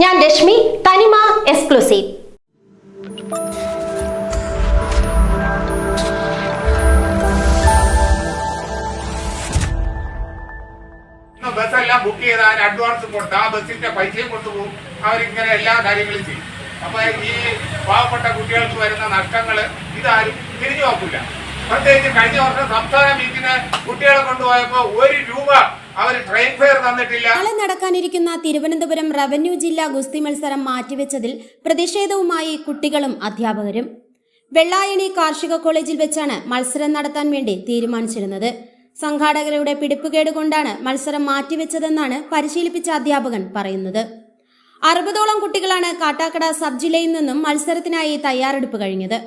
ഞാൻ രശ്മി തനിമ എക്സ്ക്ലൂസീവ്. ബസ്സെല്ലാം ബുക്ക് ചെയ്താൽ അഡ്വാൻസ് കൊടുത്ത് ആ ബസ്സിന്റെ പൈസയും കൊണ്ടുപോകും അവരിങ്ങനെ എല്ലാ കാര്യങ്ങളും ചെയ്യും. അപ്പൊ ഈ പാവപ്പെട്ട കുട്ടികൾക്ക് വരുന്ന നഷ്ടങ്ങൾ ഇതാരും തിരിഞ്ഞു നോക്കില്ല പ്രത്യേകിച്ച് കഴിഞ്ഞ വർഷം സംസ്ഥാനം മീറ്റിന് കുട്ടികളെ കൊണ്ടുപോയപ്പോ ഒരു രൂപ നാളെ നടക്കാനിരിക്കുന്ന തിരുവനന്തപുരം റവന്യൂ ജില്ലാ ഗുസ്തി മത്സരം മാറ്റിവെച്ചതിൽ പ്രതിഷേധവുമായി കുട്ടികളും അധ്യാപകരും. വെള്ളായണി കാർഷിക കോളേജിൽ വെച്ചാണ് മത്സരം നടത്താൻ വേണ്ടി തീരുമാനിച്ചിരുന്നത്. സംഘാടകരുടെ പിടിപ്പുകേട് കൊണ്ടാണ് മത്സരം മാറ്റിവെച്ചതെന്നാണ് പരിശീലിപ്പിച്ച അധ്യാപകൻ പറയുന്നത്. അറുപതോളം കുട്ടികളാണ് കാട്ടാക്കട സബ് ജില്ലയിൽ നിന്നും മത്സരത്തിനായി തയ്യാറെടുപ്പ് കഴിഞ്ഞത്.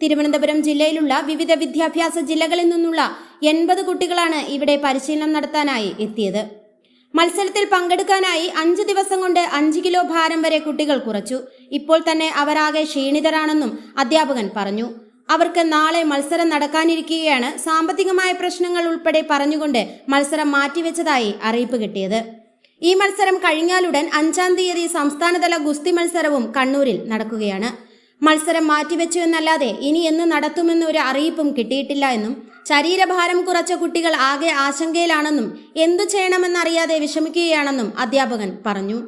തിരുവനന്തപുരം ജില്ലയിലുള്ള വിവിധ വിദ്യാഭ്യാസ ജില്ലകളിൽ നിന്നുള്ള എൺപത് കുട്ടികളാണ് ഇവിടെ പരിശീലനം നടത്താനായി എത്തിയത്. മത്സരത്തിൽ പങ്കെടുക്കാനായി അഞ്ച് ദിവസം കൊണ്ട് അഞ്ച് കിലോ ഭാരം വരെ കുട്ടികൾ കുറച്ചു. ഇപ്പോൾ തന്നെ അവരാകെ ക്ഷീണിതരാണെന്നും അധ്യാപകൻ പറഞ്ഞു. അവർക്ക് നാളെ മത്സരം നടക്കാനിരിക്കുകയാണ് സാമ്പത്തികമായ പ്രശ്നങ്ങൾ ഉൾപ്പെടെ പറഞ്ഞുകൊണ്ട് മത്സരം മാറ്റിവെച്ചതായി അറിയിപ്പ് കിട്ടിയത്. ഈ മത്സരം കഴിഞ്ഞാലുടൻ അഞ്ചാം തീയതി സംസ്ഥാനതല ഗുസ്തി മത്സരവും കണ്ണൂരിൽ നടക്കുകയാണ്. മത്സരം മാറ്റിവെച്ചു എന്നല്ലാതെ ഇനി എന്ന് നടത്തുമെന്നൊരു അറിയിപ്പും കിട്ടിയിട്ടില്ല എന്നും ശരീരഭാരം കുറച്ച കുട്ടികൾ ആകെ ആശങ്കയിലാണെന്നും എന്തു ചെയ്യണമെന്നറിയാതെ വിഷമിക്കുകയാണെന്നും അധ്യാപകൻ പറഞ്ഞു.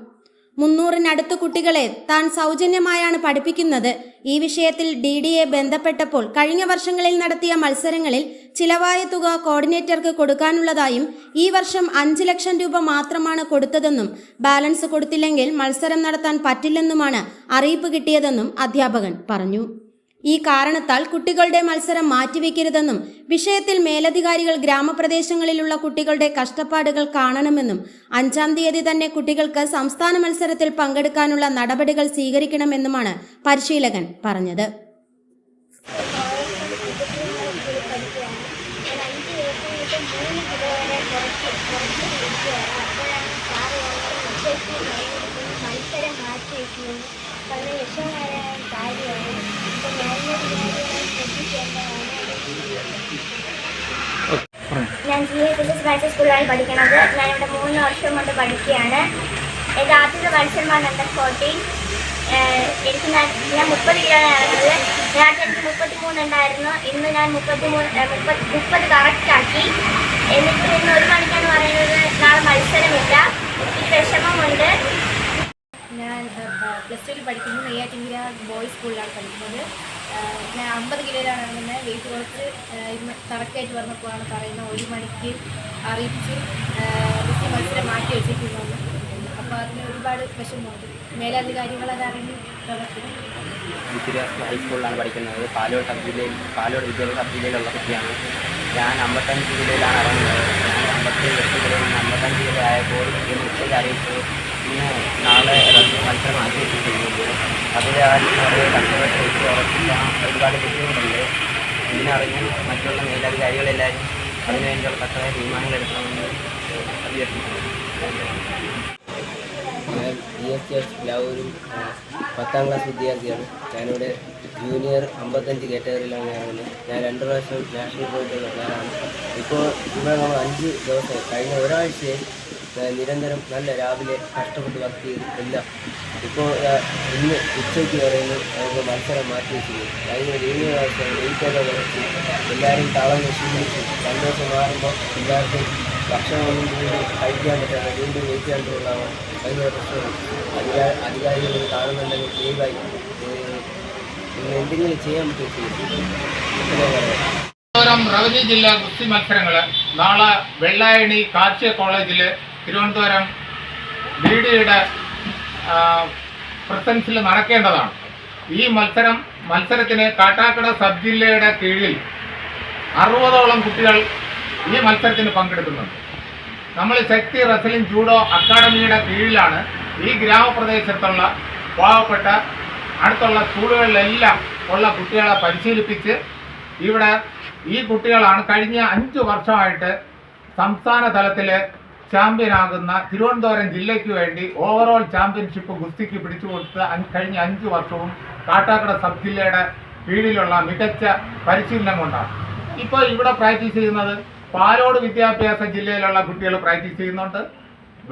മുന്നൂറിനടുത്ത് കുട്ടികളെ താൻ സൗജന്യമായാണ് പഠിപ്പിക്കുന്നത്. ഈ വിഷയത്തിൽ ഡി ഡി എ ബന്ധപ്പെട്ടപ്പോൾ കഴിഞ്ഞ വർഷങ്ങളിൽ നടത്തിയ മത്സരങ്ങളിൽ ചിലവായ തുക കോർഡിനേറ്റർക്ക് കൊടുക്കാനുള്ളതായും ഈ വർഷം അഞ്ച് ലക്ഷം രൂപ മാത്രമാണ് കൊടുത്തതെന്നും ബാലൻസ് കൊടുത്തില്ലെങ്കിൽ മത്സരം നടത്താൻ പറ്റില്ലെന്നുമാണ് അറിയിപ്പ് കിട്ടിയതെന്നും അധ്യാപകൻ പറഞ്ഞു. ഈ കാരണത്താൽ കുട്ടികളുടെ മത്സരം മാറ്റിവെക്കരുതെന്നും വിഷയത്തിൽ മേലധികാരികൾ ഗ്രാമപ്രദേശങ്ങളിലുള്ള കുട്ടികളുടെ കഷ്ടപ്പാടുകൾ കാണണമെന്നും അഞ്ചാം തീയതി തന്നെ കുട്ടികൾക്ക് സംസ്ഥാന മത്സരത്തിൽ പങ്കെടുക്കാനുള്ള നടപടികൾ സ്വീകരിക്കണമെന്നുമാണ് പരിശീലകൻ പറഞ്ഞത്. മത്സരം മാറ്റി വളരെ കാര്യമാണ് ബാച്ച് സ്കൂളിലാണ് പഠിക്കുന്നത്. ഞാനിവിടെ മൂന്ന് വർഷം കൊണ്ട് പഠിക്കുകയാണ്. എന്റെ ആദ്യത്തെ മത്സരമാണ് അണ്ടർ ഫോർട്ടീൻ എനിക്ക് ഞാൻ മുപ്പത് കിലോയാണ് ഇറങ്ങുന്നത്. നേരത്തെ എനിക്ക് മുപ്പത്തി മൂന്ന് ഉണ്ടായിരുന്നു. ഇന്ന് ഞാൻ മുപ്പത്തി മൂന്ന് മുപ്പത് മുപ്പത് കറക്റ്റാക്കി എന്നിട്ട് ഇന്ന് ഒരു മണിക്കാന്ന് പറയുന്നത് നാളെ മത്സരമില്ല. എനിക്ക് വിഷമമുണ്ട്. ഞാൻ പ്ലസ് ടുവിൽ പഠിക്കുന്നു. നെയ്യാറ്റിൻകര ബോയ്സ് സ്കൂളിലാണ് പഠിക്കുന്നത്. ഞാൻ അമ്പത് കിലോയിലാണ് ഇറങ്ങുന്നത് വെയിറ്റ് കുറച്ച് കറക്റ്റായിട്ട് വന്നപ്പോഴാണ് പറയുന്നത് ഒരു മണിക്ക് അറിയിച്ച് ഡിസ്റ്റി മത്സരം മാറ്റി വെച്ചിട്ടുള്ളത് അപ്പോൾ അതിന് ഒരുപാട് വിഷമമുണ്ട്. മേലധികാരികൾ അത് അറിഞ്ഞ് പ്രവർത്തിക്കും ഹൈസ്കൂളിലാണ് പഠിക്കുന്നത്. പാലോട് സബ് ജില്ലയിൽ പാലോട് വിദ്യാഭ്യാസ സബ് ജില്ലയിലുള്ള കുട്ടിയാണ്. ഞാൻ അമ്പത്തഞ്ച് ജില്ലയിലാണ് ഇറങ്ങുന്നത്. ഞാൻ അമ്പത്തി എട്ട് നിന്ന് അമ്പത്തഞ്ച് ജില്ല ആയപ്പോൾ ഉച്ചയ്ക്ക് അറിയിച്ചു. ഇന്ന് വെച്ചിട്ടുണ്ട് ആ കഷ്ടപ്പെട്ട് വെച്ച് ഉറപ്പിച്ച ഒരുപാട് ബുദ്ധിമുട്ടുണ്ട് ഇതിനറിഞ്ഞ് മറ്റുള്ള മേലധികാരികളെല്ലാവരും അതിനുവേണ്ടിയുള്ള തക്കതായ തീരുമാനങ്ങൾ എടുക്കണമെന്ന് പത്താം ക്ലാസ് വിദ്യാർത്ഥിയാണ്. ഞാനിവിടെ ജൂനിയർ അമ്പത്തഞ്ച് കാറ്റഗറിയിലാണ് ഞാനുള്ളത്. ഞാൻ രണ്ട് പ്രാവശ്യം നാഷണൽ പോയിട്ടുള്ള ഞാനാണ് ഇപ്പോൾ ഇവിടെ നമ്മൾ അഞ്ച് ദിവസം കഴിഞ്ഞ ഒരാഴ്ചയിൽ നിരന്തരം നല്ല രാവിലെ കഷ്ടപ്പെട്ട് വർക്ക് ചെയ്ത് എല്ലാം ഇപ്പോൾ ഇന്ന് ഉച്ചയ്ക്ക് പറയുന്നു നമുക്ക് മത്സരം മാറ്റി വെച്ചിരുന്നു കഴിഞ്ഞ ഏഴ് പ്രാവശ്യം വെയിറ്റൊക്കെ കുറച്ച് എല്ലാവരും തളർന്ന് ക്ഷീണിച്ചു സന്തോഷം മാറുമ്പോൾ എല്ലാവർക്കും ഭക്ഷണമൊന്നും വീണ്ടും കഴിക്കാൻ പറ്റാതെ വീണ്ടും വെയിറ്റ് ചെയ്യാണ്ടുള്ളതാണ് ഭയങ്കര പ്രശ്നമാണ്. അധികാ അധികാരികൾ കാണുന്നുണ്ടെങ്കിൽ ദയവായി എന്തെങ്കിലും ചെയ്യാൻ പറയാം റവന്യൂ ജില്ലാ ഗുസ്തി മത്സരങ്ങൾ നാളെ വെള്ളായണി കാർഷിക കോളേജിൽ തിരുവനന്തപുരം ബി ഡിയുടെ പ്രസൻസിൽ നടക്കേണ്ടതാണ്. ഈ മത്സരം മത്സരത്തിന് കാട്ടാക്കട സബ് ജില്ലയുടെ കീഴിൽ അറുപതോളം കുട്ടികൾ ഈ മത്സരത്തിന് പങ്കെടുക്കുന്നുണ്ട്. നമ്മൾ ശക്തി റസലിംഗ് ജൂഡോ അക്കാഡമിയുടെ കീഴിലാണ് ഈ ഗ്രാമപ്രദേശത്തുള്ള പാവപ്പെട്ട അടുത്തുള്ള സ്കൂളുകളിലെല്ലാം ഉള്ള കുട്ടികളെ പരിശീലിപ്പിച്ച് ഇവിടെ ഈ കുട്ടികളാണ് കഴിഞ്ഞ അഞ്ച് വർഷമായിട്ട് സംസ്ഥാന തലത്തിൽ ചാമ്പ്യനാകുന്ന തിരുവനന്തപുരം ജില്ലയ്ക്ക് വേണ്ടി ഓവറോൾ ചാമ്പ്യൻഷിപ്പ് ഗുസ്തിക്ക് പിടിച്ചു കൊടുത്ത് കഴിഞ്ഞ അഞ്ച് വർഷവും കാട്ടാക്കട സബ് ജില്ലയുടെ കീഴിലുള്ള മികച്ച പരിശീലനം കൊണ്ടാണ്. ഇപ്പോൾ ഇവിടെ പ്രാക്ടീസ് ചെയ്യുന്നത് പാലോട് വിദ്യാഭ്യാസ ജില്ലയിലുള്ള കുട്ടികൾ പ്രാക്ടീസ് ചെയ്യുന്നുണ്ട്.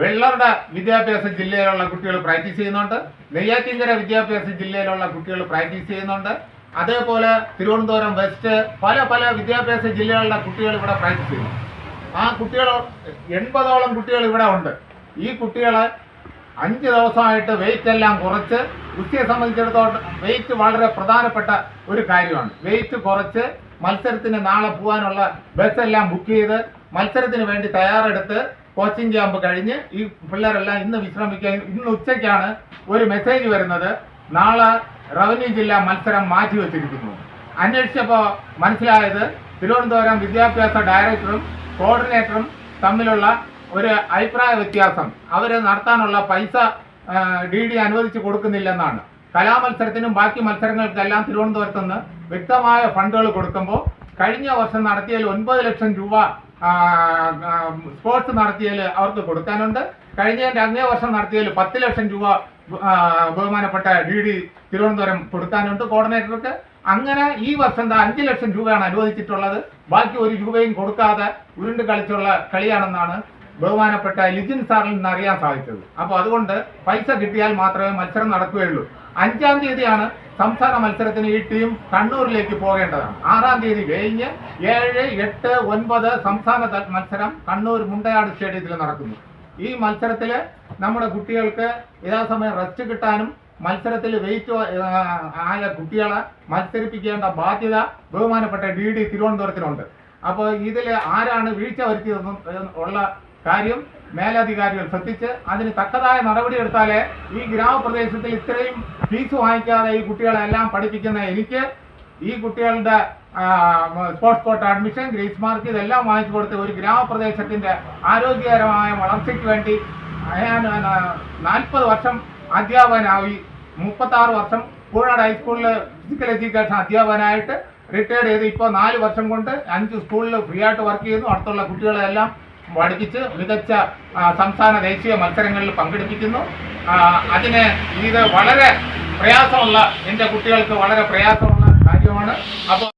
വെള്ളറുടെ വിദ്യാഭ്യാസ ജില്ലയിലുള്ള കുട്ടികൾ പ്രാക്ടീസ് ചെയ്യുന്നുണ്ട്. നെയ്യാറ്റിങ്കര വിദ്യാഭ്യാസ ജില്ലയിലുള്ള കുട്ടികൾ പ്രാക്ടീസ് ചെയ്യുന്നുണ്ട്. അതേപോലെ തിരുവനന്തപുരം വെസ്റ്റ് പല പല വിദ്യാഭ്യാസ ജില്ലകളിലെ കുട്ടികൾ ഇവിടെ പ്രാക്ടീസ് ചെയ്യുന്നു. ആ കുട്ടികൾ എൺപതോളം കുട്ടികൾ ഇവിടെ ഉണ്ട്. ഈ കുട്ടികളെ അഞ്ച് ദിവസമായിട്ട് വെയിറ്റ് എല്ലാം കുറച്ച് കുട്ടിയെ സംബന്ധിച്ചിടത്തോളം വെയിറ്റ് വളരെ പ്രധാനപ്പെട്ട ഒരു കാര്യമാണ്. വെയിറ്റ് കുറച്ച് മത്സരത്തിന് നാളെ പോകാനുള്ള ബസ് എല്ലാം ബുക്ക് ചെയ്ത് മത്സരത്തിന് വേണ്ടി തയ്യാറെടുത്ത് കോച്ചിങ് ക്യാമ്പ് കഴിഞ്ഞ് ഈ പിള്ളേരെല്ലാം ഇന്ന് വിശ്രമിക്കാൻ ഇന്ന് ഉച്ചയ്ക്കാണ് ഒരു മെസ്സേജ് വരുന്നത്. നാളെ റവന്യൂ ജില്ലാ മത്സരം മാറ്റി വെച്ചിരിക്കുന്നു. അന്വേഷിച്ചപ്പോൾ മനസ്സിലായത് തിരുവനന്തപുരം വിദ്യാഭ്യാസ ഡയറക്ടറും കോർഡിനേറ്ററും തമ്മിലുള്ള ഒരു അഭിപ്രായ വ്യത്യാസം. അവർ നടത്താനുള്ള പൈസ ഡി ഡി അനുവദിച്ച് കൊടുക്കുന്നില്ലെന്നാണ്. കലാമത്സരത്തിനും ബാക്കി മത്സരങ്ങൾക്കെല്ലാം തിരുവനന്തപുരത്ത് നിന്ന് വ്യക്തമായ ഫണ്ടുകൾ കൊടുക്കുമ്പോൾ കഴിഞ്ഞ വർഷം നടത്തിയതിൽ ഒൻപത് ലക്ഷം രൂപ സ്പോർട്സ് നടത്തിയതിൽ അവർക്ക് കൊടുക്കാനുണ്ട്. കഴിഞ്ഞ അങ്ങേ വർഷം നടത്തിയതിൽ പത്ത് ലക്ഷം രൂപ ബഹുമാനപ്പെട്ട ഡി ഡി തിരുവനന്തപുരം കൊടുക്കാനുണ്ട് കോർഡിനേറ്റർക്ക്. അങ്ങനെ ഈ വർഷം അഞ്ച് ലക്ഷം രൂപയാണ് അനുവദിച്ചിട്ടുള്ളത്. ബാക്കി ഒരു രൂപയും കൊടുക്കാതെ ഉരുണ്ട് കളിച്ചുള്ള കളിയാണെന്നാണ് ബഹുമാനപ്പെട്ട ലിജിൻ സാറിൽ നിന്ന് അറിയാൻ സാധിച്ചത്. അപ്പോൾ അതുകൊണ്ട് പൈസ കിട്ടിയാൽ മാത്രമേ മത്സരം നടക്കുകയുള്ളൂ. അഞ്ചാം തീയതിയാണ് സംസ്ഥാന മത്സരത്തിന് ഈ ടീം കണ്ണൂരിലേക്ക് പോകേണ്ടതാണ്. ആറാം തീയതി കഴിഞ്ഞ് ഏഴ് എട്ട് ഒൻപത് സംസ്ഥാന മത്സരം കണ്ണൂർ മുണ്ടയാട് സ്റ്റേഡിയത്തിൽ നടക്കുന്നു. ഈ മത്സരത്തിൽ നമ്മുടെ കുട്ടികൾക്ക് യഥാസമയം റെസ്റ്റ് കിട്ടാനും മത്സരത്തിൽ വെയിറ്റ് ആയ കുട്ടികളെ മത്സരിപ്പിക്കേണ്ട ബാധ്യത ബഹുമാനപ്പെട്ട ഡി ഡി തിരുവനന്തപുരത്തിനുണ്ട്. അപ്പോൾ ഇതിൽ ആരാണ് വീഴ്ച വരുത്തിയതെന്നും ഉള്ള കാര്യം മേലധികാരികൾ ശ്രദ്ധിച്ച് അതിന് തക്കതായ നടപടി എടുത്താലേ ഈ ഗ്രാമപ്രദേശത്തിൽ ഇത്രയും ഫീസ് വാങ്ങിക്കാതെ ഈ കുട്ടികളെ എല്ലാം പഠിപ്പിക്കുന്ന എനിക്ക് ഈ കുട്ടികളുടെ sports quota admission grace mark ഇതെല്ലാം വാങ്ങിച്ചു കൊടുത്ത് ഒരു ഗ്രാമപ്രദേശത്തിന്റെ ആരോഗ്യകരമായ വളർച്ചയ്ക്ക് വേണ്ടി ഞാൻ നാൽപ്പത് വർഷം അധ്യാപകനായി മുപ്പത്താറ് വർഷം കൂടാട് ഹൈസ്കൂളിൽ ഫിസിക്കൽ എഡ്യൂക്കേഷൻ അധ്യാപകനായിട്ട് റിട്ടയർഡ് ചെയ്ത് ഇപ്പോൾ നാല് വർഷം കൊണ്ട് അഞ്ച് സ്കൂളിൽ ഫ്രീ ആയിട്ട് വർക്ക് ചെയ്യുന്നു. അടുത്തുള്ള കുട്ടികളെല്ലാം പഠിപ്പിച്ച് മികച്ച സംസ്ഥാന ദേശീയ മത്സരങ്ങളിൽ പങ്കെടുപ്പിക്കുന്നു. അതിന് ഇത് വളരെ പ്രയാസമുള്ള എന്റെ കുട്ടികൾക്ക് വളരെ പ്രയാസമുള്ള കാര്യമാണ്. അപ്പോൾ